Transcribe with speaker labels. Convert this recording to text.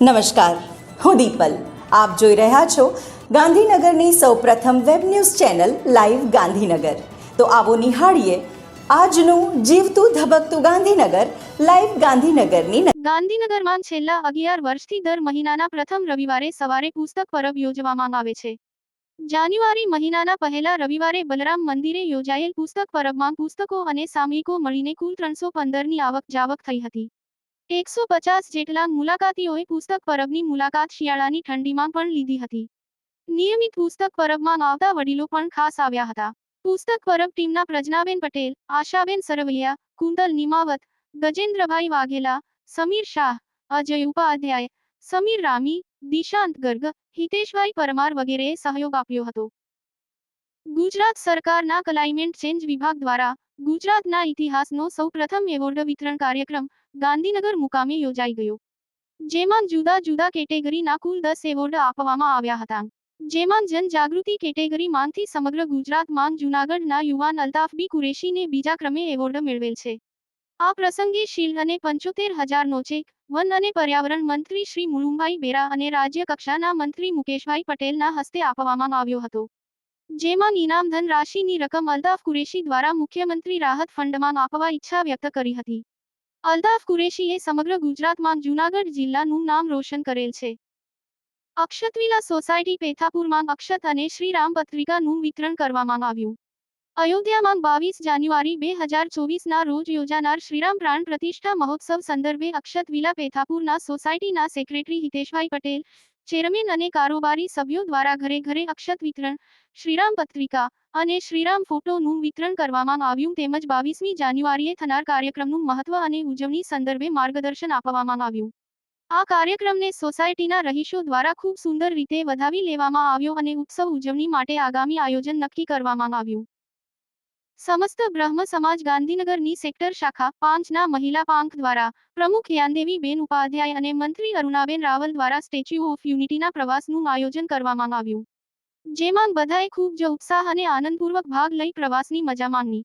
Speaker 1: નમસ્કાર. હું દીપલ. આપ જોઈ રહ્યા છો ગાંધીનગરની સૌપ્રથમ web news channel live Gandhinagar. તો આવો નિહાળીએ આજનું જીવતું ધબકતું ગાંધીનગર લાઈવ ગાંધીનગરની
Speaker 2: ગાંધીનગરમાં છેલ્લા અગિયાર વર્ષથી દર મહિનાના પ્રથમ રવિવારે સવારે પુસ્તક પરબ યોજવામાં આવે છે. જાન્યુઆરી મહિનાના પહેલા રવિવારે બલરામ મંદિરે યોજાયેલ પુસ્તક પરબમાં પુસ્તકો અને સામયિકો મળીને કુલ ત્રણસો પંદરની આવક જાવક થઈ હતી. એકસો પચાસ જેટલા મુલાકાતીઓએ પુસ્તક પરબની મુલાકાત શિયાળાની ઠંડીમાં પણ લીધી હતી. નિયમિત પુસ્તક પરબમાં આવતા વડીલો પણ ખાસ આવ્યા હતા. પુસ્તક પરબ ટીમના પ્રજ્ઞાબેન પટેલ, આશાબેન સરવૈયા, કુંતલ નિમાવત, ગજેન્દ્રભાઈ વાઘેલા, સમીર શાહ, અજય ઉપાધ્યાય, સમીર રામી, દિશાંત ગર્ગ, હિતેશભાઈ પરમાર વગેરેએ સહયોગ આપ્યો હતો. ગુજરાત સરકારના ક્લાઇમેટ ચેન્જ વિભાગ દ્વારા ગુજરાતના ઇતિહાસનો સૌપ્રથમ એવોર્ડ વિતરણ કાર્યક્રમ ગાંધીનગર મુકામે યોજાઈ ગયો. જેમાં જુદા જુદા કેટેગરીના કુલ દસ એવોર્ડ આપવામાં આવ્યા હતા. જેમાં જનજાગૃતિ કેટેગરીમાંથી સમગ્ર ગુજરાતમાં જૂનાગઢના યુવાન અલ્તાફ બી કુરેશીને બીજા ક્રમે એવોર્ડ મેળવેલ છે. આ પ્રસંગે શીલ અને પંચોતેર હજારનો ચેક વન અને પર્યાવરણ મંત્રી શ્રી મુળુમભાઈ બેરા અને રાજ્ય કક્ષાના મંત્રી મુકેશભાઈ પટેલના હસ્તે આપવામાં આવ્યો હતો. જેમાં ઇનામ ધનરાશિની રકમ અલ્તાફ કુરેશી દ્વારા મુખ્યમંત્રી રાહત ફંડમાં આપવા ઈચ્છા વ્યક્ત કરી હતી. અલ્તાફ કુરેશીએ સમગ્ર ગુજરાતમાં જૂનાગઢ જિલ્લાનું નામ રોશન કરેલ છે. અક્ષતવિલા સોસાયટી પેથાપુરમાં અક્ષત અને શ્રીરામ પત્રિકાનું વિતરણ કરવામાં આવ્યું. અયોધ્યામાં બાવીસ જાન્યુઆરી બે હજાર ચોવીસના રોજ યોજાનાર શ્રીરામ પ્રાણ પ્રતિષ્ઠા મહોત્સવ સંદર્ભે અક્ષત વિલા પેથાપુરના સોસાયટીના સેક્રેટરી હિતેશભાઈ પટેલ ચેરમેન અને કારોબારી સભ્યો દ્વારા ઘરે ઘરે અક્ષત વિતરણ, શ્રીરામ પત્રિકા અને શ્રીરામ ફોટોનું વિતરણ કરવામાં આવ્યું તેમજ બાવીસમી જાન્યુઆરીએ થનાર કાર્યક્રમનું મહત્વ અને ઉજવણી સંદર્ભે માર્ગદર્શન આપવામાં આવ્યું. આ કાર્યક્રમને સોસાયટીના રહીશો દ્વારા ખૂબ સુંદર રીતે વધાવી લેવામાં આવ્યો અને ઉત્સવ ઉજવણી માટે આગામી આયોજન નક્કી કરવામાં આવ્યું. સમસ્ત બ્રહ્મ સમાજ ગાંધીનગરની સેક્ટર શાખા પાંચના મહિલા પાંખ દ્વારા પ્રમુખ યાનદેવી બેન ઉપાધ્યાય અને મંત્રી અરુણાબેન રાવલ દ્વારા સ્ટેચ્યુ ઓફ યુનિટીના પ્રવાસનું આયોજન કરવામાં આવ્યું. જેમાં બધાએ ખૂબ જ ઉત્સાહ અને આનંદપૂર્વક ભાગ લઈ પ્રવાસની મજા માણી.